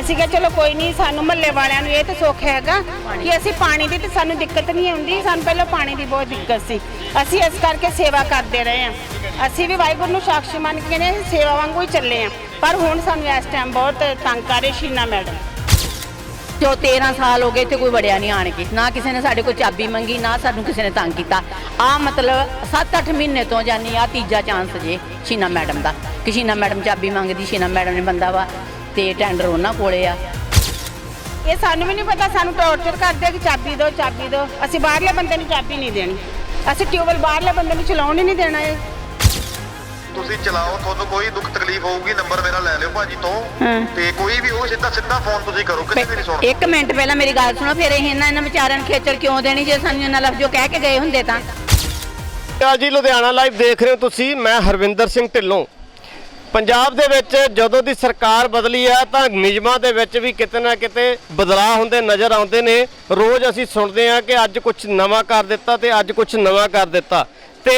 ਅਸੀਂ ਕਿਹਾ ਚਲੋ ਕੋਈ ਨਹੀਂ, ਸਾਨੂੰ ਮਹੱਲੇ ਵਾਲਿਆਂ ਨੂੰ ਇਹ ਤਾਂ ਸੁੱਖ ਹੈਗਾ ਕਿ ਅਸੀਂ ਪਾਣੀ ਦੀ ਤੇ ਸਾਨੂੰ ਦਿੱਕਤ ਨਹੀਂ ਆਉਂਦੀ, ਸਾਨੂੰ ਪਹਿਲਾਂ ਪਾਣੀ ਦੀ ਬਹੁਤ ਦਿੱਕਤ ਸੀ। ਅਸੀਂ ਇਸ ਕਰਕੇ ਸੇਵਾ ਕਰਦੇ ਰਹੇ ਹਾਂ। ਅਸੀਂ ਵੀ ਵਾਹਿਗੁਰੂ ਨੂੰ ਸਾਖੀ ਮੰਨ ਕੇ ਨੇ ਸੇਵਾ ਵਾਂਗੂ ਹੀ ਚੱਲੇ ਹਾਂ। ਪਰ ਹੁਣ ਸਾਨੂੰ ਇਸ ਟਾਈਮ ਬਹੁਤ ਤੰਗ ਕਰ ਰਹੀ ਸ਼ੀਨਾ ਮੈਡਮ। ਜੋ 13 ਸਾਲ ਹੋ ਗਏ ਤੇ ਕੋਈ ਵੜਿਆ ਨਹੀਂ ਆਣ ਕੇ। ਨਾ ਕਿਸੇ ਨੇ ਸਾਡੇ ਕੋਲ ਚਾਬੀ ਮੰਗੀ, ਨਾ ਸਾਨੂੰ ਕਿਸੇ ਨੇ ਤੰਗ ਕੀਤਾ। ਆ ਮਤਲਬ 7-8 ਮਹੀਨੇ ਤੋਂ ਜਾਨੀ ਆ ਤੀਜਾ ਚਾਂਸ ਜੇ ਸ਼ੀਨਾ ਮੈਡਮ ਦਾ। ਕਿ ਸ਼ੀਨਾ ਮੈਡਮ ਚਾਬੀ ਮੰਗਦੀ, ਸ਼ੀਨਾ ਮੈਡਮ ਨੇ ਬੰਦਾ ਵਾ ਤੇ ਟੈਂਡਰ ਉਹਨਾਂ ਕੋਲੇ ਆ। ਇਹ ਸਾਨੂੰ ਵੀ ਨਹੀਂ ਪਤਾ ਸਾਨੂੰ ਟੌਰਚਰ ਕਰਦੇ ਕਿ ਚਾਬੀ ਦਿਓ ਚਾਬੀ ਦਿਓ। ਅਸੀਂ ਬਾਹਰਲੇ ਬੰਦੇ ਨੂੰ ਚਾਬੀ ਨਹੀਂ ਦੇਣੀ। ਅਸੀਂ ਟਿਊਬਲ ਬਾਹਰਲੇ ਬੰਦੇ ਨੂੰ ਚਲਾਉਣ ਹੀ ਨਹੀਂ ਦੇਣਾ ਇਹ। ਤੁਸੀਂ ਚਲਾਓ ਤੁਹਾਨੂੰ ਕੋਈ ਦੁੱਖ ਤਕਲੀਫ ਹੋਊਗੀ ਨੰਬਰ ਮੇਰਾ ਲੈ ਲਿਓ ਭਾਜੀ ਤੋਂ। ਹਾਂ। ਤੇ ਕੋਈ ਵੀ ਉਹ ਸਿੱਧਾ ਸਿੱਧਾ ਫੋਨ ਤੁਸੀਂ ਕਰੋ ਕਿਸੇ ਵੀ ਨਹੀਂ ਸੁਣਦਾ। ਇੱਕ ਮਿੰਟ ਪਹਿਲਾਂ ਮੇਰੀ ਗੱਲ ਸੁਣੋ ਫਿਰ ਇਹ ਇਹਨਾਂ ਇਹਨਾਂ ਵਿਚਾਰਿਆਂ ਨੂੰ ਖੇਚਲ ਕਿਉਂ ਦੇਣੀ ਜੇ ਸਾਨੂੰ ਇਹਨਾਂ ਲਫ਼ਜ਼ੋ ਕਹਿ ਕੇ ਗਏ ਹੁੰਦੇ ਤਾਂ? ਆ ਜੀ ਲੁਧਿਆਣਾ ਲਾਈਵ ਦੇਖ ਰਹੇ ਹੋ ਤੁਸੀਂ ਮੈਂ ਹਰਵਿੰਦਰ ਸਿੰਘ ਢਿੱਲੋਂ। ਪੰਜਾਬ ਦੇ ਵਿੱਚ ਜਦੋਂ ਦੀ ਸਰਕਾਰ ਬਦਲੀ ਆ ਤਾਂ ਨਿਯਮਾਂ ਦੇ ਵਿੱਚ ਵੀ ਕਿਤੇ ਨਾ ਕਿਤੇ ਬਦਲਾਅ ਹੁੰਦੇ ਨਜ਼ਰ ਆਉਂਦੇ ਨੇ। ਰੋਜ਼ ਅਸੀਂ ਸੁਣਦੇ ਆ ਕਿ ਅੱਜ ਕੁਝ ਨਵਾਂ ਕਰ ਦਿੱਤਾ ਤੇ ਅੱਜ ਕੁਝ ਨਵਾਂ ਕਰ ਦਿੱਤਾ। ਤੇ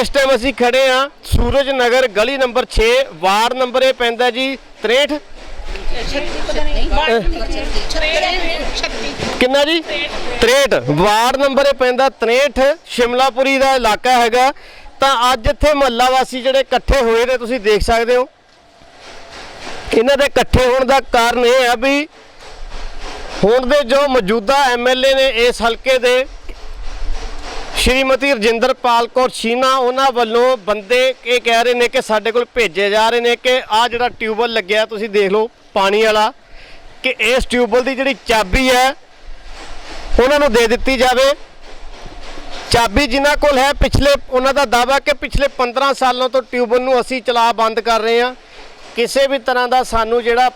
ਇਸ ਟਾਈਮ ਅਸੀਂ ਖੜੇ ਆ ਸੂਰਜ ਨਗਰ ਗਲੀ ਨੰਬਰ 6 ਵਾਰਡ ਨੰਬਰ ਇਹ ਪੈਂਦਾ ਜੀ 63 ਕਿੰਨਾ ਜੀ? 63 ਵਾਰਡ ਨੰਬਰ ਇਹ ਪੈਂਦਾ 63 ਸ਼ਿਮਲਾਪੁਰੀ ਦਾ ਇਲਾਕਾ ਹੈਗਾ। ਤਾਂ ਅੱਜ ਇੱਥੇ ਮਹੱਲਾ ਵਾਸੀ ਜਿਹੜੇ ਇਕੱਠੇ ਹੋਏ ਨੇ, ਤੁਸੀਂ ਦੇਖ ਸਕਦੇ ਹੋ। ਇਹਨਾਂ ਦੇ ਇਕੱਠੇ ਹੋਣ ਦਾ ਕਾਰਨ ਇਹ ਹੈ ਵੀ ਹੁਣ ਦੇ ਜੋ ਮੌਜੂਦਾ ਐਮਐਲਏ ਨੇ ਇਸ ਹਲਕੇ ਦੇ ਸ਼੍ਰੀਮਤੀ ਰਜਿੰਦਰਪਾਲ ਕੌਰ ਸ਼ੀਨਾ ਉਹਨਾਂ ਵੱਲੋਂ ਬੰਦੇ ਇਹ ਕਹਿ ਰਹੇ ਨੇ ਕਿ ਸਾਡੇ ਕੋਲ ਭੇਜੇ ਜਾ ਰਹੇ ਨੇ ਕਿ ਆ ਜਿਹੜਾ ਟਿਊਬਲ ਲੱਗਿਆ, ਤੁਸੀਂ ਦੇਖ ਲਓ ਪਾਣੀ ਵਾਲਾ, ਕਿ ਇਸ ਟਿਊਬਲ ਦੀ ਜਿਹੜੀ ਚਾਬੀ ਹੈ, ਉਹਨਾਂ ਨੂੰ ਦੇ ਦਿੱਤੀ ਜਾਵੇ। ਚਾਬੀ ਜਿਨ੍ਹਾਂ ਕੋਲ ਹੈ ਪਿਛਲੇ ਉਹਨਾਂ ਦਾ ਦਾਵਾ ਕਿ ਪਿਛਲੇ 15 ਸਾਲਾਂ ਤੋਂ ਟਿਊਬਲ ਨੂੰ ਅਸੀਂ ਚਲਾ ਬੰਦ ਕਰ ਰਹੇ ਹਾਂ। ਕਿਸੇ ਵੀ ਤਰ੍ਹਾਂ ਦਾ ਸਾਨੂੰ ਜਿਹੜਾ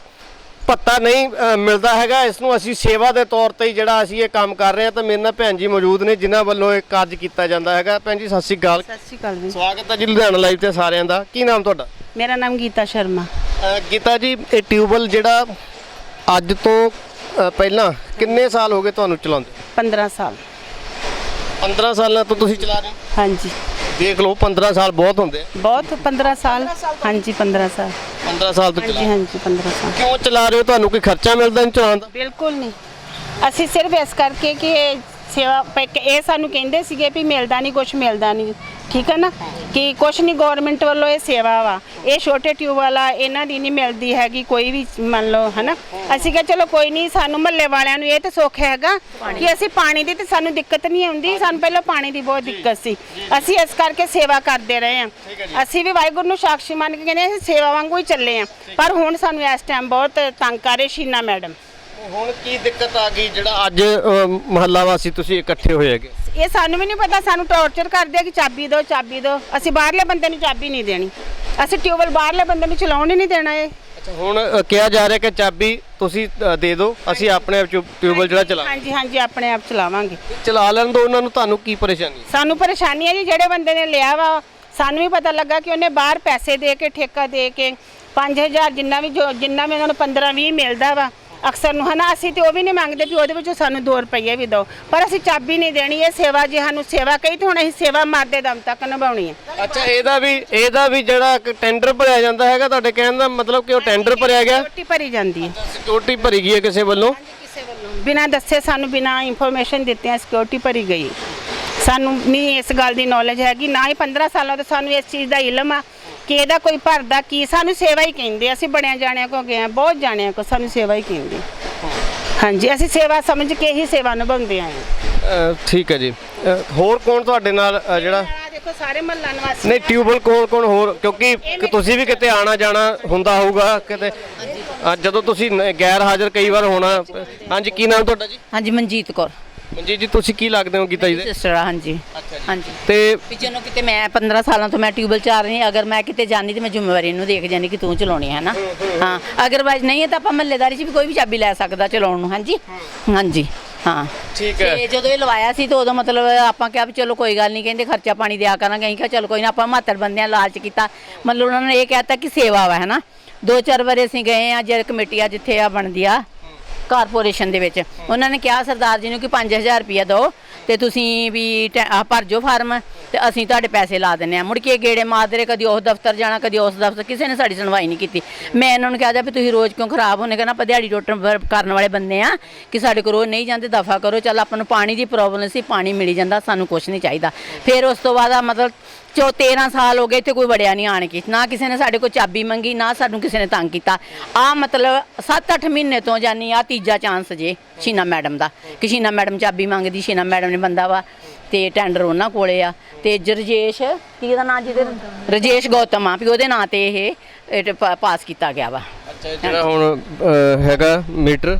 ਪੱਤਾ ਨਹੀਂ ਮਿਲਦਾ ਹੈਗਾ। ਇਸ ਨੂੰ ਅਸੀਂ ਸੇਵਾ ਦੇ ਤੌਰ ਤੇ ਹੀ ਜਿਹੜਾ ਅਸੀਂ ਇਹ ਕੰਮ ਕਰ ਰਹੇ ਹਾਂ ਤਾਂ ਮੇਰੇ ਨਾਲ ਭੈਣ ਜੀ ਮੌਜੂਦ ਨੇ ਜਿਨ੍ਹਾਂ ਵੱਲੋਂ ਇਹ ਕਾਰਜ ਕੀਤਾ ਜਾਂਦਾ ਹੈਗਾ। ਭੈਣ ਜੀ ਸਤਿ ਸ਼੍ਰੀ ਅਕਾਲ। ਸਤਿ ਸ਼੍ਰੀ ਅਕਾਲ ਜੀ। ਸਵਾਗਤ ਹੈ ਜੀ ਲੁਧਿਆਣਾ ਲਾਈਵ ਤੇ ਸਾਰਿਆਂ ਦਾ। ਕੀ ਨਾਮ ਤੁਹਾਡਾ? ਮੇਰਾ ਨਾਮ ਗੀਤਾ ਸ਼ਰਮਾ। ਗੀਤਾ ਜੀ ਇਹ ਟਿਊਬਲ ਜਿਹੜਾ ਅੱਜ ਤੋਂ ਪਹਿਲਾਂ ਕਿੰਨੇ ਸਾਲ ਹੋ ਗਏ ਤੁਹਾਨੂੰ ਚਲਾਉਂਦੇ? 15 ਸਾਲ। 15 ਸਾਲਾਂ ਤੋਂ ਤੁਸੀਂ ਚਲਾ ਰਹੇ ਹੋ? ਹਾਂਜੀ। ਦੇਖ ਲਓ 15 ਸਾਲ ਬਹੁਤ ਹੁੰਦੇ ਆ। ਬਹੁਤ 15 ਸਾਲ। ਹਾਂਜੀ 15 ਸਾਲ। 15 ਸਾਲ ਤੋਂ ਚਲਾ ਹਾਂਜੀ ਹਾਂਜੀ 15 ਸਾਲ। ਕਿਉਂ ਚਲਾ ਰਹੇ ਹੋ? ਤੁਹਾਨੂੰ ਕੋਈ ਖਰਚਾ ਮਿਲਦਾ ਨਹੀਂ ਚਲਾਉਣ ਦਾ? ਬਿਲਕੁਲ ਨਹੀਂ। ਅਸੀਂ ਸਿਰਫ ਇਸ ਕਰਕੇ ਕਿ ਇਹ ਸੇਵਾ ਇਹ ਸਾਨੂੰ ਕਹਿੰਦੇ ਸੀਗੇ ਵੀ ਮਿਲਦਾ ਨਹੀਂ ਕੁਝ ਮਿਲਦਾ ਨਹੀਂ। ਠੀਕ ਹੈ ਨਾ? ਕਿ ਕੁਝ ਨਹੀਂ ਗਵਰਨਮੈਂਟ ਵੱਲੋਂ ਇਹ ਸੇਵਾ ਵਾ। ਇਹ ਛੋਟੇ ਟਿਊਬ ਵਾਲਾ ਇਹਨਾਂ ਦੀ ਨਹੀਂ ਮਿਲਦੀ ਹੈਗੀ ਕੋਈ ਵੀ ਮੰਨ ਲਓ ਹਨਾ? ਅਸੀਂ ਕਿਹਾ ਚਲੋ ਕੋਈ ਨਹੀਂ ਸਾਨੂੰ ਮਹੱਲੇ ਵਾਲਿਆਂ ਨੂੰ ਇਹ ਤਾਂ ਸੁੱਖ ਹੈਗਾ ਕਿ ਅਸੀਂ ਪਾਣੀ ਦੀ ਤੇ ਸਾਨੂੰ ਦਿੱਕਤ ਨਹੀਂ ਆਉਂਦੀ। ਸਾਨੂੰ ਪਹਿਲਾਂ ਪਾਣੀ ਦੀ ਬਹੁਤ ਦਿੱਕਤ ਸੀ। ਅਸੀਂ ਇਸ ਕਰਕੇ ਸੇਵਾ ਕਰਦੇ ਰਹੇ ਹਾਂ। ਅਸੀਂ ਵੀ ਵਾਹਿਗੁਰੂ ਨੂੰ ਸਾਖੀ ਮੰਨ ਕੇ ਕਹਿੰਦੇ ਅਸੀਂ ਸੇਵਾ ਵਾਂਗੂ ਹੀ ਚੱਲੇ ਹਾਂ। ਪਰ ਹੁਣ ਸਾਨੂੰ ਇਸ ਟਾਈਮ ਬਹੁਤ ਤੰਗ ਕਰ ਰਹੀ ਸ਼ੀਨਾ ਮੈਡਮ। ਹੁਣ ਕੀ ਦਿੱਕਤ ਆ ਗਈ ਜਿਹੜਾ ਅੱਜ ਮਹੱਲਾ ਵਾਸੀ ਤੁਸੀਂ ਇਕੱਠੇ ਹੋਏ ਹੈਗੇ? ਇਹ ਸਾਨੂੰ ਵੀ ਨਹੀਂ ਪਤਾ ਸਾਨੂੰ ਟੌਰਚਰ ਕਰਦੇ ਆ ਕਿ ਚਾਬੀ ਦਿਓ ਚਾਬੀ ਦਿਓ। ਅਸੀਂ ਬਾਹਰਲੇ ਬੰਦੇ ਨੂੰ ਚਾਬੀ ਨਹੀਂ ਦੇਣੀ। ਅਸੀਂ ਟਿਊਬਲ ਬਾਹਰਲੇ ਬੰਦੇ ਨੂੰ ਚਲਾਉਣ ਹੀ ਨਹੀਂ ਦੇਣਾ ਇਹ। ਅੱਛਾ ਹੁਣ ਕਿਹਾ ਜਾ ਰਿਹਾ ਕਿ ਚਾਬੀ ਤੁਸੀਂ ਦੇ ਦਿਓ ਅਸੀਂ ਆਪਣੇ ਆਪ ਟਿਊ- ਟਿਊਬਲ ਜਿਹੜਾ ਚਲਾ ਹਾਂਜੀ ਹਾਂਜੀ ਆਪਣੇ ਆਪ ਚਲਾਵਾਂਗੇ। ਚਲਾ ਲੈਣ ਦੋ ਉਹਨਾਂ ਨੂੰ ਤੁਹਾਨੂੰ ਕੀ ਪਰੇਸ਼ਾਨੀ? ਸਾਨੂੰ ਪਰੇਸ਼ਾਨੀ ਹੈ ਜੀ ਜਿਹੜੇ ਬੰਦੇ ਨੇ ਲਿਆ ਵਾ ਸਾਨੂੰ ਵੀ ਪਤਾ ਲੱਗਾ ਕਿ ਉਹਨੇ ਬਾਹਰ ਪੈਸੇ ਦੇ ਕੇ ਠੇਕਾ ਦੇ ਕੇ 5000 ਜਿੰਨਾ ਵੀ ਜਿੰਨਾ ਵੀ ਉਹਨਾਂ ਨੂੰ 15 20 ਮਿਲਦਾ ਵਾ ਅਕਸਰ ਨੂੰ ਹਨਾ ਅਸੀਂ ਤੇ ਉਹ ਵੀ ਨਹੀਂ ਮੰਗਦੇ ਵੀ ਉਹਦੇ ਵਿੱਚੋਂ ਸਾਨੂੰ 2 ਰੁਪਏ ਵੀ ਦਿਓ। ਪਰ ਅਸੀਂ ਚਾਬੀ ਨਹੀਂ ਦੇਣੀ ਇਹ ਸੇਵਾ ਜੇ ਸਾਨੂੰ ਸੇਵਾ ਕਹੀ ਤੇ ਹੁਣ ਅਸੀਂ ਸੇਵਾ ਮਰਦੇ ਦਮ ਤੱਕ ਨਿਭਾਉਣੀ ਹੈ ਅੱਛਾ ਇਹਦਾ ਵੀ ਇਹਦਾ ਵੀ ਜਿਹੜਾ ਟੈਂਡਰ ਭਰਿਆ ਜਾਂਦਾ ਹੈਗਾ ਤੁਹਾਡੇ ਕਹਿਣ ਦਾ ਮਤਲਬ ਕਿ ਉਹ ਟੈਂਡਰ ਭਰਿਆ ਗਿਆ? ਰੋਟੀ ਭਰੀ ਜਾਂਦੀ ਹੈ। ਸਿਕਿਉਰਿਟੀ ਭਰੀ ਗਈ ਹੈ ਕਿਸੇ ਵੱਲੋਂ? ਬਿਨਾਂ ਦੱਸੇ ਸਾਨੂੰ ਬਿਨਾਂ ਇਨਫੋਰਮੇਸ਼ਨ ਦਿੱਤਿਆਂ ਸਿਕਿਉਰਿਟੀ ਭਰੀ ਗਈ ਸਾਨੂੰ ਨਹੀਂ ਇਸ ਗੱਲ ਦੀ ਨੌਲੇਜ ਹੈਗੀ ਨਾ ਹੀ 15 ਸਾਲਾਂ ਤੋਂ ਸਾਨੂੰ ਇਸ ਚੀਜ਼ ਦਾ ਇਲਮ ਆ। ਕਿ ਇਹਦਾ ਕੋਈ ਭਰਦਾ ਕੀ? ਸਾਨੂੰ ਸੇਵਾ ਹੀ ਕਹਿੰਦੇ। ਅਸੀਂ ਬੜਿਆਂ ਜਾਣਿਆਂ ਕੋ ਗਏ ਆ ਬਹੁਤ ਜਾਣਿਆਂ ਕੋ ਸਾਨੂੰ ਸੇਵਾ ਹੀ ਕਹਿੰਦੇ। ਹਾਂਜੀ ਅਸੀਂ ਸੇਵਾ ਸਮਝ ਕੇ ਹੀ ਸੇਵਾ ਨਿਭਾਉਂਦੇ ਆਂ ਅ, ਠੀਕ ਹੈ ਜੀ। ਹੋਰ ਕੌਣ ਤੁਹਾਡੇ ਨਾਲ ਜਿਹੜਾ ਦੇਖੋ ਸਾਰੇ ਮਹੱਲਾ ਨਿਵਾਸੀ ਨਹੀਂ ਟਿਊਬਲ ਕੌਣ ਕੌਣ ਹੋਰ? ਕਿਉਂਕਿ ਕਿ ਤੁਸੀਂ ਵੀ ਕਿਤੇ ਆਣਾ ਜਾਣਾ ਹੁੰਦਾ ਹੋਊਗਾ ਕਿਤੇ ਜਦੋਂ ਤੁਸੀਂ ਨ- ਗੈਰ ਹਾਜ਼ਰ ਕਈ ਵਾਰ ਹੋਣਾ ਹਾਂਜੀ ਕੀ ਨਾਮ ਤੁਹਾਡਾ ਜੀ? ਹਾਂਜੀ ਮਨਜੀਤ ਕੌਰ। ਮਨਜੀਤ ਜੀ ਤੁਸੀਂ ਕੀ ਲੱਗਦੇ ਹੋ ਗੀਤਾ ਜੀ ਦੇ? ਸਿਸਟਰ ਹਾਂਜੀ। ਹਾਂਜੀ। ਤੇ ਵੀ ਜਦੋਂ ਕਿਤੇ ਮੈਂ 15 ਸਾਲਾਂ ਤੋਂ ਮੈਂ ਟਿਊਬਲ ਚਲਾ ਰਹੀ ਹਾਂ ਅਗਰ ਮੈਂ ਕਿਤੇ ਜਾਣੀ ਤੇ ਮੈਂ ਜ਼ਿੰਮੇਵਾਰੀ ਨੂੰ ਦੇਖ ਜਾਨੀ ਕਿ ਤੂੰ ਚਲਾਉਣੀ ਹੈ ਨਾ। ਹਾਂ ਅਗਰਵਾਈਜ਼ ਨਹੀਂ ਹੈ ਤਾਂ ਆਪਾਂ ਮਹੱਲੇਦਾਰੀ 'ਚ ਵੀ ਕੋਈ ਵੀ ਚਾਬੀ ਲੈ ਸਕਦਾ ਚਲਾਉਣ ਨੂੰ ਹਾਂਜੀ? ਹਾਂਜੀ ਹਾਂ। ਠੀਕ ਹੈ। ਤੇ ਜਦੋਂ ਇਹ ਲਵਾਇਆ ਸੀ ਤਾਂ ਉਦੋਂ ਮਤਲਬ ਆਪਾਂ ਕਿਹਾ ਵੀ ਚਲੋ ਕੋਈ ਗੱਲ ਨਹੀਂ ਕਹਿੰਦੇ ਖਰਚਾ ਪਾਣੀ ਦਿਆ ਕਰਾਂਗੇ ਅਸੀਂ ਕਿਹਾ ਚਲ ਕੋਈ ਨਾ ਆਪਾਂ ਮਾਤਰ ਬੰਦਿਆਂ ਲਾਲਚ ਕੀਤਾ। ਮਤਲਬ ਉਹਨਾਂ ਨੇ ਇਹ ਕਹਿਤਾ ਕਿ ਸੇਵਾ ਵਾ ਹੈ ਨਾ? ਦੋ ਚਾਰ ਵਾਰ ਅਸੀਂ ਗਏ ਆ ਜੇ ਕਮੇਟੀ ਆ ਜਿੱਥੇ ਆ ਬਣਦੀ ਆ ਕਾਰਪੋਰੇਸ਼ਨ ਦੇ ਵਿੱਚ। ਉਹਨਾਂ ਨੇ ਕਿਹਾ ਸਰਦਾਰ ਜੀ ਨੂੰ ਕਿ 5000 ਰੁਪਇਆ ਦਿਓ। ਤੇ ਤੁਸੀਂ ਵੀ ਟੈ- ਆਹ ਭਰ ਜਾਓ ਫਾਰਮ ਤੇ ਅਸੀਂ ਤੁਹਾਡੇ ਪੈਸੇ ਲਾ ਦਿੰਨੇ ਆ ਮੁੜ ਕੇ ਗੇੜੇ ਮਾਰਦੇ ਰਹੇ, ਕਦੀ ਉਸ ਦਫ਼ਤਰ ਜਾਣਾ, ਕਦੀ ਉਸ ਦਫ਼ਤਰ। ਕਿਸੇ ਨੇ ਸਾਡੀ ਸੁਣਵਾਈ ਨਹੀਂ ਕੀਤੀ। ਮੈਂ ਇਹਨਾਂ ਨੂੰ ਕਿਹਾ ਜਾ ਵੀ ਤੁਸੀਂ ਰੋਜ਼ ਕਿਉਂ ਖਰਾਬ ਹੋਣੇ ਕਹਿੰਦਾ ਆਪਾਂ ਦਿਹਾੜੀ ਟੋਟਣ ਵਰ- ਕਰਨ ਵਾਲੇ ਬੰਦੇ ਆ ਕਿ ਸਾਡੇ ਕੋਲ ਰੋਜ਼ ਨਹੀਂ ਜਾਂਦੇ, ਦਫਾ ਕਰੋ, ਚੱਲ ਆਪਾਂ ਨੂੰ ਪਾਣੀ ਦੀ ਪ੍ਰੋਬਲਮ ਸੀ, ਪਾਣੀ ਮਿਲੀ ਜਾਂਦਾ, ਸਾਨੂੰ ਕੁਝ ਨਹੀਂ ਚਾਹੀਦਾ। ਫਿਰ ਉਸ ਤੋਂ ਬਾਅਦ ਆ ਮਤਲਬ ਚੋ 13 ਸਾਲ ਹੋ ਗਏ ਇੱਥੇ ਕੋਈ ਵੜਿਆ ਨਹੀਂ ਆਣ ਕੇ। ਨਾ ਕਿਸੇ ਨੇ ਸਾਡੇ ਕੋਲ ਚਾਬੀ ਮੰਗੀ, ਨਾ ਸਾਨੂੰ ਕਿਸੇ ਨੇ ਤੰਗ ਕੀਤਾ। ਆ ਮਤਲਬ 7-8 ਮਹੀਨੇ ਤੋਂ ਜਾਨੀ ਆ ਤੀਜਾ ਚਾਂਸ ਜੇ ਸ਼ੀਨਾ ਮੈਡਮ ਦਾ, ਕਿ ਸ਼ੀਨਾ ਮੈਡਮ ਚਾਬੀ ਮੰਗਦੀ, ਸ਼ੀਨਾ ਮੈਡਮ ਨੇ ਬੰਦਾ ਵਾ ਤੇ ਟੈਂਡਰ ਉਹਨਾਂ ਕੋਲੇ ਆ। ਤੇ ਜਰਜੇਸ਼ ਕੀ ਇਹਦਾ ਨਾਂ ਜਿਹਦੇ ਰਜੇਸ਼ ਗੌਤਮ ਆ ਵੀ ਉਹਦੇ ਨਾਂ ਤੇ ਇਹ ਇਹ ਪ- ਪਾਸ ਕੀਤਾ ਗਿਆ ਵਾ। ਅੱਛਾ ਜਿਹੜਾ ਹੁਣ ਅ, ਹੈਗਾ ਮੀਟਰ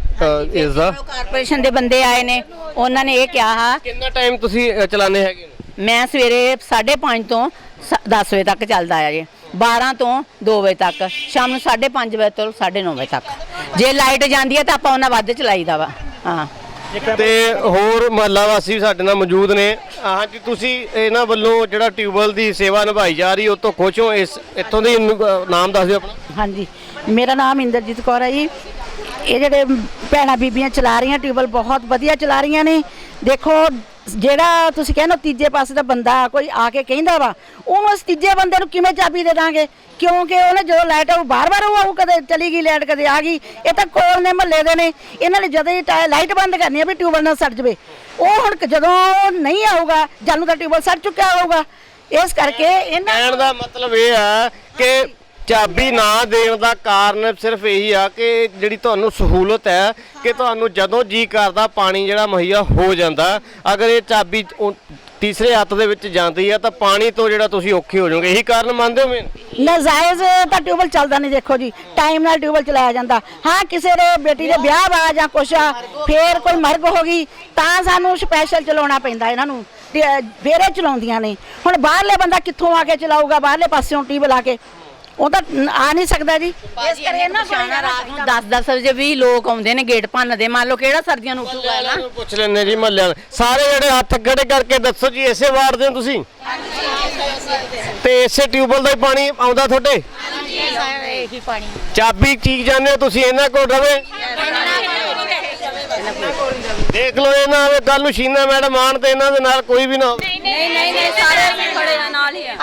ਇਸ ਦਾ? ਕਾਰਪੋਰੇਸ਼ਨ ਦੇ ਬੰਦੇ ਆਏ ਨੇ ਉਹਨਾਂ ਨੇ ਇਹ ਕਿਹਾ ਹਾ ਕਿੰਨਾ ਟਾਈਮ ਤੁਸੀਂ ਅ, ਚਲਾਉਂਦੇ ਹੈਗੇ ਨੇ? ਮੈਂ ਸਵੇਰੇ 5:30 ਤੋਂ 10 ਵਜੇ ਤੱਕ ਚੱਲਦਾ ਆ ਜੀ 12 ਤੋਂ 2 ਵਜੇ ਤੱਕ ਸ਼ਾਮ ਨੂੰ 5:30 ਵਜੇ ਤੋਂ 9:30 ਵਜੇ ਤੱਕ। ਜੇ ਲਾਈਟ ਜਾਂਦੀ ਹੈ ਤਾਂ ਆਪਾਂ ਉਹਨਾਂ ਵੱਧ ਚਲਾਈਦਾ ਵਾ। ਹਾਂ। ਤੇ ਹੋਰ ਮਹੱਲਾ ਵਾਸੀ ਵੀ ਸਾਡੇ ਨਾਲ ਮੌਜੂਦ ਨੇ। ਹਾਂਜੀ, ਤੁਸੀਂ ਇਹਨਾਂ ਵੱਲੋਂ ਜਿਹੜਾ ਟਿਊਬਵੈਲ ਦੀ ਸੇਵਾ ਨਿਭਾਈ ਜਾ ਰਹੀ, ਉਹ ਤੋਂ ਖੁਸ਼ ਹੋ? ਇਸ, ਇੱਥੋਂ ਦੀ ਨ- ਨਾਮ ਦੱਸ ਦਿਓ ਆਪਣਾ। ਹਾਂਜੀ, ਮੇਰਾ ਨਾਮ ਇੰਦਰਜੀਤ ਕੌਰ ਹੈ ਜੀ। ਇਹ ਜਿਹੜੇ ਭੈਣਾਂ ਬੀਬੀਆਂ ਚਲਾ ਰਹੀਆਂ ਟਿਊਬਲ ਬਹੁਤ ਵਧੀਆ ਚਲਾ ਰਹੀਆਂ ਨੇ। ਦੇਖੋ, ਜਿਹੜਾ ਤੁਸੀਂ ਕਹਿੰਦੇ ਹੋ ਤੀਜੇ ਪਾਸੇ ਦਾ ਬੰਦਾ ਕੋਈ ਆ ਕੇ ਕਹਿੰਦਾ ਵਾ ਉਹਨੂੰ ਅਸੀਂ ਤੀਜੇ ਬੰਦੇ ਨੂੰ ਕਿਵੇਂ ਚਾਬੀ ਦੇ ਦਾਂਗੇ? ਕਿਉਂਕਿ ਉਹਨੇ ਜਦੋਂ ਲਾਈਟ ਆਉ ਬਾਰ-ਬਾਰ ਉਹ ਕਦੇ ਚਲੀ ਗਈ ਲਾਈਟ ਕਦੇ ਆ ਗਈ। ਇਹ ਤਾਂ ਕੋਲ ਨੇ ਮਹੱਲੇ ਦੇ ਨੇ। ਇਹਨਾਂ ਨੇ ਜਦੋਂ ਹੀ ਲਾਈਟ ਬੰਦ ਕਰਨੀ ਹੈ ਵੀ ਟਿਊਬਲ ਨਾ ਸੜ ਜਵੇ। ਉਹ ਹੁਣ ਜਦੋਂ ਨਹੀਂ ਆਊਗਾ ਜਾਨੂੰ ਤਾਂ ਟਿਊਬਲ ਸੜ ਚੁੱਕਿਆ ਹੋਊਗਾ। ਇਸ ਕਰਕੇ ਇਹਨਾਂ ਕਹਿਣ ਦਾ ਮਤਲਬ ਇਹ ਆ ਕਿ ਚਾਬੀ ਨਾ ਦੇਣ ਦਾ ਕਾਰਨ ਸਿਰਫ ਇਹੀ ਆ ਕਿ ਜਿਹੜੀ ਤੁਹਾਨੂੰ ਸਹੂਲਤ ਹੈ ਕਿ ਤੁਹਾਨੂੰ ਜਦੋਂ ਜੀ ਕਰਦਾ ਪਾਣੀ ਜਿਹੜਾ ਮੁਹੱਈਆ ਹੋ ਜਾਂਦਾ। ਅਗਰ ਇਹ ਚਾਬੀ ਤੀਸਰੇ ਹੱਥ ਦੇ ਵਿੱਚ ਜਾਂਦੀ ਆ ਤਾਂ ਪਾਣੀ ਤੋਂ ਜਿਹੜਾ ਤੁਸੀਂ ਔਖੇ ਹੋ ਜਾਓਗੇ। ਇਹੀ ਕਾਰਨ ਮੰਨਦੇ ਹੋ ਮੇਨ? ਨਜਾਇਜ਼ ਤਾਂ ਟਿਊਬਲ ਚੱਲਦਾ ਨਹੀਂ ਦੇਖੋ ਜੀ। ਟਾਈਮ ਨਾਲ ਟਿਊਬਲ ਚਲਾਇਆ ਜਾਂਦਾ। ਹਾਂ ਕਿਸੇ ਦੇ ਬੇਟੀ ਦੇ ਵਿਆਹ ਵਾ ਜਾਂ ਕੁਛ ਆ ਫੇਰ ਕੋਈ ਮਰਗ ਹੋ ਗਈ ਤਾਂ ਸਾਨੂੰ ਸਪੈਸ਼ਲ ਚਲਾਉਣਾ ਪੈਂਦਾ ਇਹਨਾਂ ਨੂੰ। ਤੇ, ਅਹ, ਫੇਰੇ ਚਲਾਉਂਦੀਆਂ ਨੇ। ਹੁਣ ਬਾਹਰਲੇ ਬੰਦਾ ਕਿੱਥੋਂ ਆ ਕੇ ਚਲਾਊਗਾ? ਬਾਹਰਲੇ ਪਾਸਿਓਂ ਟਿਊਬਲ ਆ ਕੇ। ਉਹ ਤਾਂ ਆ ਨਹੀਂ ਸਕਦਾ ਜੀ। ਇਸ ਕਰਕੇ ਕੋਲ ਪਛਾਣਾ ਰਾਤ ਨੂੰ 10-10 ਵਜੇ ਵੀ ਲੋਕ ਆਉਂਦੇ ਨੇ ਗੇਟ ਭੰਨਦੇ ਮੰਨ ਲਓ ਕਿਹੜਾ ਸਰਦੀਆਂ ਨੂੰ ਉੱਠੂਗਾ ਨਾ। ਨੂੰ ਪੁੱਛ ਲੈਣੇ ਜੀ ਮਹੱਲਿਆਂ। ਸਾਰੇ ਜਿਹੜੇ ਹੱਥ ਖੜੇ ਕਰਕੇ ਦੱਸੋ ਜੀ ਇਸੇ ਵਾਰਡ ਦੇ ਹੋ ਤੁਸੀਂ? ਤੇ ਇਸੇ ਟਿਊਬਲ ਦਾ ਹੀ ਪਾਣੀ ਆਉਂਦਾ ਤੁਹਾਡੇ? ਇਹੀ ਪਾਣੀ। ਚਾਬੀ ਚੀਕ ਜਾਂਦੇ ਹੋ ਤੁਸੀਂ ਇਹਨਾਂ ਕੋਲ ਰਵੇ? ਦੇਖ ਲਓ ਇਹਨਾਂ ਦੇ ਕੱਲ ਨੂੰ ਸ਼ੀਨਾ ਮੈਡਮ ਆਣ ਤੇ ਇਹਨਾਂ ਦੇ ਨਾਲ ਕੋਈ ਵੀ ਨਾ ਹੋਵੇ।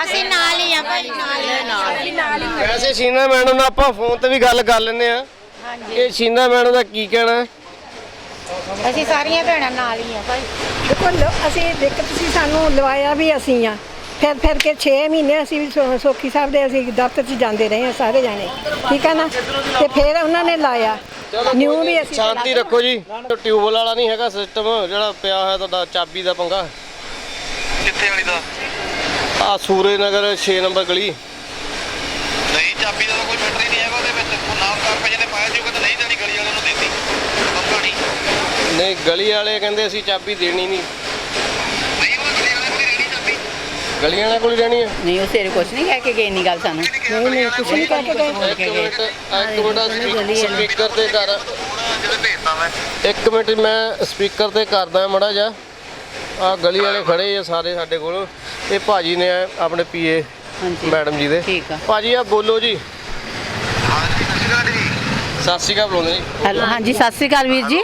ਅਸੀਂ ਨਾਲ ਹੀ ਆ। ਭਾਈ ਨਾਲ ਹੀ ਵੈਸੇ ਸ਼ੀਨਾ ਮੈਡਮ ਨਾਲ ਆਪਾਂ ਫੋਨ ਤੇ ਵੀ ਗੱਲ ਕਰ ਲੈਂਦੇ ਆ ਇਹ ਸ਼ੀਨਾ ਮੈਡਮ ਦਾ ਕੀ ਕਹਿਣਾ? ਹੈ? ਅਸੀਂ ਸਾਰੀਆਂ ਭੈਣਾਂ ਨਾਲ ਹੀ ਆ ਭਾਈ। ਦੇਖੋ ਲ- ਅਸੀਂ ਦੇਖ ਤੁਸੀਂ ਸਾਨੂੰ ਲਵਾਇਆ ਵੀ ਅਸੀਂ ਆ। ਫਿਰ ਫਿਰ ਕੇ 6 ਮਹੀਨੇ ਅਸੀਂ ਵੀ ਸੋ- ਸੋਖੀ ਸਾਹਿਬ ਦੇ ਅਸੀਂ ਦਫ਼ਤਰ 'ਚ ਜਾਂਦੇ ਰਹੇ ਆ ਸਾਰੇ ਜਾਣੇ। ਠੀਕ ਹੈ ਨਾ? ਤੇ ਫਿਰ ਉਹਨਾਂ ਨੇ ਲਾਇਆ। ਨਿਊ ਵੀ ਅਸੀਂ ਸ਼ਾਂਤੀ ਰੱਖੋ ਜੀ। ਟਿਊਬਲ ਵਾਲਾ ਨਹੀਂ ਹੈਗਾ ਸਿਸਟਮ ਜਿਹੜਾ ਪਿਆ ਹੋਇਆ ਤੁਹਾਡਾ ਚਾਬੀ ਦਾ ਪੰਗਾ। ਕਿੱਥੇ ਵਾਲੀ ਦਾ? ਆ ਸੂਰੇ ਨਗਰ 6 ਨੰਬਰ ਗਲੀ। ਨਹੀਂ ਚਾਬੀ ਦਾ ਤਾਂ ਕੋਈ ਮੈਟਰ ਹੀ ਨਹੀਂ ਹੈਗਾ ਉਹਦੇ ਵਿੱਚ। ਉਹ ਨਾਮ ਕਾਰਪੇਜ ਨੇ ਪਾਇਆ ਸੀ ਉਹ ਕਹਿੰਦਾ ਨਹੀਂ ਦੇਣੀ ਗਲੀ ਵਾਲਿਆਂ ਨੂੰ ਦਿੱਤੀ। ਕੰਪਾ ਨਹੀਂ। ਨਹੀਂ ਗਲੀ ਵਾਲੇ ਕਹਿੰਦੇ ਅਸੀਂ ਚਾਬੀ ਦੇਣੀ ਨਹੀਂ ਉਹ ਗਲੀ ਵਾਲਿਆਂ ਕੋਲ ਹੀ ਰਹਿਣੀ ਚਾਬੀ ਗਲੀਆਂ ਵਾਲਿਆਂ ਕੋਲ ਹੀ ਰਹਿਣੀ ਹੈ ਨਹੀਂ ਉਹ ਤੇਰੇ ਕੁਝ ਨਹੀਂ ਕਹਿ ਕੇ ਗਏ ਨਹੀਂ ਗੱਲ ਸਾਨੂੰ। ਨਹੀਂ ਨਹੀਂ ਕੁਛ ਨਹੀਂ ਕਹਿ ਕੇ ਗਏ। ਇੱਕ ਮਿੰਟ ਇੱਕ ਮਿੰਟ ਸਪੀਕਰ ਤੇ ਕਰ ਇੱਕ ਮਿੰਟ ਮੈਂ ਸਪੀਕਰ ਤੇ ਕਰਦਾ ਮੜਾ ਜਾ। ਆ ਗਲੀ ਵਾਲੇ ਖੜੇ ਆ ਸਾਰੇ ਸਾਡੇ ਕੋਲ। ਇਹ ਭਾਜੀ ਨੇ ਆਪਣੇ ਪੀਏ ਮੈਡਮ ਜੀ ਦੇ। ਠੀਕ ਆ। ਭਾਜੀ ਆ ਬੋਲੋ ਜੀ। ਸਤਿ ਸ਼੍ਰੀ ਅਕਾਲ ਜੀ। ਸਤਿ ਸ਼੍ਰੀ ਅਕਾਲ ਬੁਲਾਉਂਦੇ ਜੀ। ਹੈਲੋ ਹਾਂਜੀ ਸਤਿ ਸ੍ਰੀ ਅਕਾਲ ਵੀਰ ਜੀ।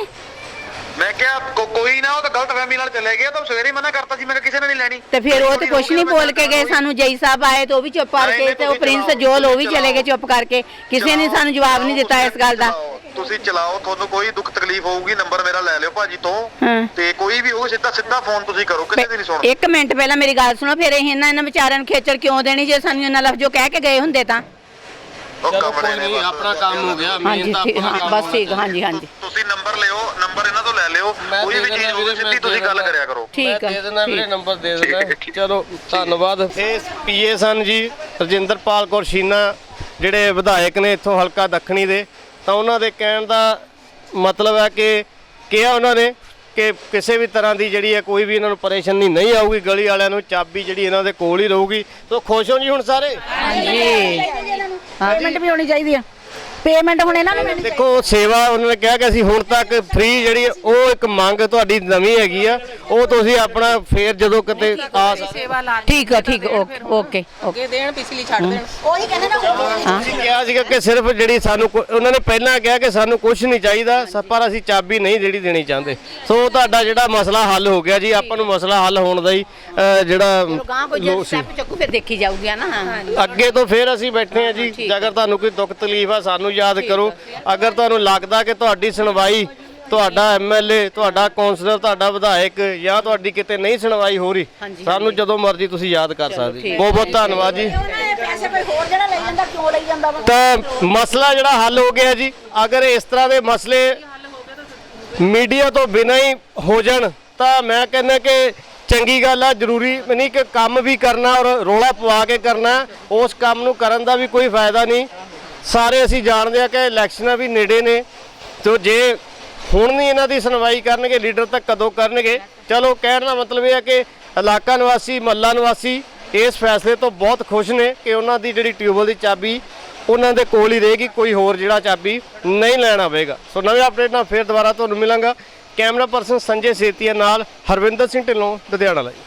ਮੈਂ ਕਿਹਾ ਕੋ- ਕੋਈ ਨਾ ਉਹ ਤਾਂ ਗਲਤ ਫਹਿਮੀ ਨਾਲ ਚਲੇ ਗਿਆ ਤਾਂ ਸਵੇਰੇ ਹੀ ਮਨਾ ਕਰਤਾ ਸੀ ਮੈਂ ਕਿਹਾ ਕਿਸੇ ਨੇ ਨਹੀਂ ਲੈਣੀ। ਤੇ ਫਿਰ ਉਹ ਤੇ ਕੁਝ ਨਹੀਂ ਬੋਲ ਕੇ ਗਏ ਸਾਨੂੰ ਜਈ ਸਾਹਿਬ ਆਏ ਤੇ ਉਹ ਵੀ ਚੁੱਪ ਕਰਕੇ ਤੇ ਉਹ ਪ੍ਰਿੰਸ ਜੋਲ ਉਹ ਵੀ ਚਲੇ ਗਏ ਚੁੱਪ ਕਰਕੇ। ਕਿਸੇ ਨੇ ਸਾਨੂੰ ਜਵਾਬ ਨਹੀਂ ਦਿੱਤਾ ਇਸ ਗੱਲ ਦਾ। ਤੁਸੀਂ ਚਲਾਓ ਤੁਹਾਨੂੰ ਕੋਈ ਦੁੱਖ ਤਕਲੀਫ ਹੋਊਗੀ ਨੰਬਰ ਮੇਰਾ ਲੈ ਲਿਓ ਭਾਜੀ ਤੋਂ। ਹਾਂ। ਤੇ ਕੋਈ ਵੀ ਹੋਊ ਸਿੱਧਾ ਸਿੱਧਾ ਫੋਨ ਤੁਸੀਂ ਕਰੋ ਕਿਸੇ ਦੀ ਨਹੀਂ ਸੁਣੋ ਇੱਕ ਮਿੰਟ ਪਹਿਲਾਂ ਮੇਰੀ ਗੱਲ ਸੁਣੋ ਫਿਰ ਇਹ ਇਹਨਾਂ ਇਹਨਾਂ ਵਿਚਾਰਿਆਂ ਨੂੰ ਖੇਚਲ ਕਿਉਂ ਦੇਣੀ ਜੇ ਸਾਨੂੰ ਇਹਨਾਂ ਲਫ਼ਜ਼ੋਂ ਕਹਿ ਕੇ ਗਏ ਹੁੰਦੇ ਤਾਂ? ਉਹ ਚਲੋ ਕੋਈ ਨਹੀਂ ਬਸ। ਆਪਣਾ ਕੰਮ ਹੋ ਗਿਆ ਹਾਂਜੀ ਮੇਨ ਤਾਂ ਠੀਕ ਆਪਣਾ ਹਾਂ ਕੰਮ ਬਸ ਠੀਕ ਹਾਂਜੀ ਹਾਂਜੀ। ਤੁਸੀਂ ਨੰਬਰ ਲਿਓ ਨੰਬਰ ਇਹਨਾਂ ਲੈ ਲਿਓ ਕੋਈ ਵੀ ਚੀਜ਼ ਹੋਵੇ ਸਿੱਧੀ ਤੁਸੀਂ ਗੱਲ। ਕਰਿਆ ਕਰੋ। ਠੀਕ ਆ ਦੇ ਦਿੰਦਾ ਵੀਰੇ। ਨੰਬਰ ਦੇ ਦਿੰਦਾ। ਚਲੋ ਧੰਨਵਾਦ। ਇਹ ਪੀਏ ਸਨ ਜੀ ਰਜਿੰਦਰਪਾਲ ਕੌਰ ਸ਼ੀਨਾ ਜਿਹੜੇ ਵਿਧਾਇਕ ਨੇ ਇੱਥੋਂ ਹਲਕਾ ਦੱਖਣੀ ਦੇ। ਤਾਂ ਉਹਨਾਂ ਦੇ ਕਹਿਣ ਦਾ ਮਤਲਬ ਹੈ ਕਿ ਕਿਹਾ ਉਹਨਾਂ ਨੇ ਕਿ ਕਿਸੇ ਵੀ ਤਰ੍ਹਾਂ ਦੀ ਜਿਹੜੀ ਹੈ ਕੋਈ ਵੀ ਇਹਨਾਂ ਨੂੰ ਪਰੇਸ਼ਾਨੀ ਨਹੀਂ ਆਊਗੀ ਗਲੀ ਵਾਲਿਆਂ ਨੂੰ ਚਾਬੀ ਜਿਹੜੀ ਇਹਨਾਂ ਦੇ ਕੋਲ ਹੀ ਰਹੂਗੀ। ਸੋ ਖੁਸ਼ ਹੋ ਜੀ ਹੁਣ ਸਾਰੇ? ਜੀ ਪੇਮੈਂਟ ਵੀ ਹੋਣੀ ਚਾਹੀਦੀ ਆ। ਪੇਮੈਂਟ ਹੁਣ ਇਹਨਾਂ ਨੂੰ ਮਿਲਣੀ ਦੇਖੋ ਸੇਵਾ ਉਹਨਾਂ ਨੇ ਕਿਹਾ ਕਿ ਅਸੀਂ ਹੁਣ ਤੱਕ ਫ੍ਰੀ ਜਿਹੜੀ ਹੈ, ਉਹ ਇੱਕ ਮੰਗ ਤੁਹਾਡੀ ਨਵੀਂ ਹੈਗੀ ਆ। ਉਹ ਤੁਸੀਂ ਆਪਣਾ ਫੇਰ ਜਦੋਂ ਕਿਤੇ ਆ ਸੇਵਾ ਲਾ ਠੀਕ ਆ ਠੀਕ ਓਕੇ ਓਕੇ ਓਕੇ। ਕੇ ਦੇਣ ਪਿਛਲੀ ਛੱਡ ਦੇਣ। ਉਹੀ ਕਹਿੰਦੇ ਨਾ ਤੁਸੀਂ ਕਿਹਾ ਸੀਗਾ ਕਿ ਸਿਰਫ ਜਿਹੜੀ ਸਾਨੂੰ ਕੋ- ਉਹਨਾਂ ਨੇ ਪਹਿਲਾਂ ਕਿਹਾ ਕਿ ਸਾਨੂੰ ਕੁਝ ਨਹੀਂ ਚਾਹੀਦਾ ਸ- ਪਰ ਅਸੀਂ ਚਾਬੀ ਨਹੀਂ ਜਿਹੜੀ ਦੇਣੀ ਚਾਹੁੰਦੇ। ਸੋ ਤੁਹਾਡਾ ਜਿਹੜਾ ਮਸਲਾ ਹੱਲ ਹੋ ਗਿਆ ਜੀ ਆਪਾਂ ਨੂੰ ਮਸਲਾ ਹੱਲ ਹੋਣ ਦਾ ਹੀ ਅ, ਜਿਹੜਾ ਗਾਂ ਕੋਈ ਲੋ ਜੇ ਸੀ। ਸਟੈਪ ਚੱਕੂ ਫਿਰ ਦੇਖੀ ਜਾਊਗੀ ਨਾ? ਅੱਗੇ ਤੋਂ ਫੇਰ ਅਸੀਂ ਬੈਠੇ ਆ ਜੀ ਅਗਰ ਤੁਹਾਨੂੰ ਕੋਈ ਦੁੱਖ ਤਕਲੀਫ ਆ ਸਾਨੂੰ ਯਾਦ ਕਰੋ ਅਗਰ ਤੁਹਾਨੂੰ ਲੱਗਦਾ ਕਿ ਤੁਹਾਡੀ ਸੁਣਵਾਈ ਤੁਹਾਡਾ ਐਮਐਲਏ ਤੁਹਾਡਾ ਕੌਂਸਲਰ ਤੁਹਾਡਾ ਵਿਧਾਇਕ ਜਾਂ ਤੁਹਾਡੀ ਕਿਤੇ ਨਹੀਂ ਸੁਣਵਾਈ ਹੋ ਰਹੀ ਸਾਨੂੰ ਜਦੋਂ ਮਰਜ਼ੀ ਤੁਸੀਂ ਯਾਦ ਕਰ ਸਕਦੇ। ਬਹੁਤ ਬਹੁਤ ਧੰਨਵਾਦ ਜੀ। ਤਾਂ ਮਸਲਾ ਜਿਹੜਾ ਹੱਲ ਹੋ ਗਿਆ ਜੀ ਅਗਰ ਇਸ ਤਰ੍ਹਾਂ ਦੇ ਮਸਲੇ ਮੀਡੀਆ ਤੋਂ ਬਿਨਾਂ ਹੀ ਹੋ ਜਾਣ ਤਾਂ ਮੈਂ ਕਹਿੰਦਾ ਕਿ ਚੰਗੀ ਗੱਲ ਆ ਜ਼ਰੂਰੀ ਨਹੀਂ ਕਿ ਕੰਮ ਵੀ ਕਰਨਾ ਔਰ ਰੋਲਾ ਪਵਾ ਕੇ ਕਰਨਾ ਉਸ ਕੰਮ ਨੂੰ ਕਰਨ ਦਾ ਵੀ ਕੋਈ ਫਾਇਦਾ ਨਹੀਂ। ਸਾਰੇ ਅਸੀਂ ਜਾਣਦੇ ਆ ਕਿ ਇਲੈਕਸ਼ਨਾਂ ਵੀ ਨੇੜੇ ਨੇ। ਤੋ ਜੇ ਹੁਣ ਨਹੀਂ ਇਹਨਾਂ ਦੀ ਸੁਣਵਾਈ ਕਰਨਗੇ, ਲੀਡਰ ਤਾਂ ਕਦੋਂ ਕਰਨਗੇ? ਚਲੋ, ਕਹਿਣ ਦਾ ਮਤਲਬ ਇਹ ਹੈ ਕਿ ਇਲਾਕਾ ਨਿਵਾਸੀ ਮੱਲਾ ਨਿਵਾਸੀ ਇਸ ਫੈਸਲੇ ਤੋਂ ਬਹੁਤ ਖੁਸ਼ ਨੇ ਕਿ ਉਹਨਾਂ ਦੀ ਜਿਹੜੀ ਟਿਊਬਲ ਦੀ ਚਾਬੀ ਉਹਨਾਂ ਦੇ ਕੋਲ ਹੀ ਰਹੇਗੀ, ਕੋਈ ਹੋਰ ਜਿਹੜਾ ਚਾਬੀ ਨਹੀਂ ਲੈਣਾ ਆਵੇਗਾ। ਸੋ ਨਵੇਂ ਅਪਡੇਟ ਨਾਲ ਫੇਰ ਦੁਬਾਰਾ ਤੁਹਾਨੂੰ ਮਿਲਾਂਗਾ। ਕੈਮਰਾ ਪਰਸਨ ਸੰਜੇ ਸੇਤੀਆ ਨਾਲ ਹਰਵਿੰਦਰ ਸਿੰਘ ਢਿੱਲੋਂ, ਲੁਧਿਆਣਾ ਲਈ।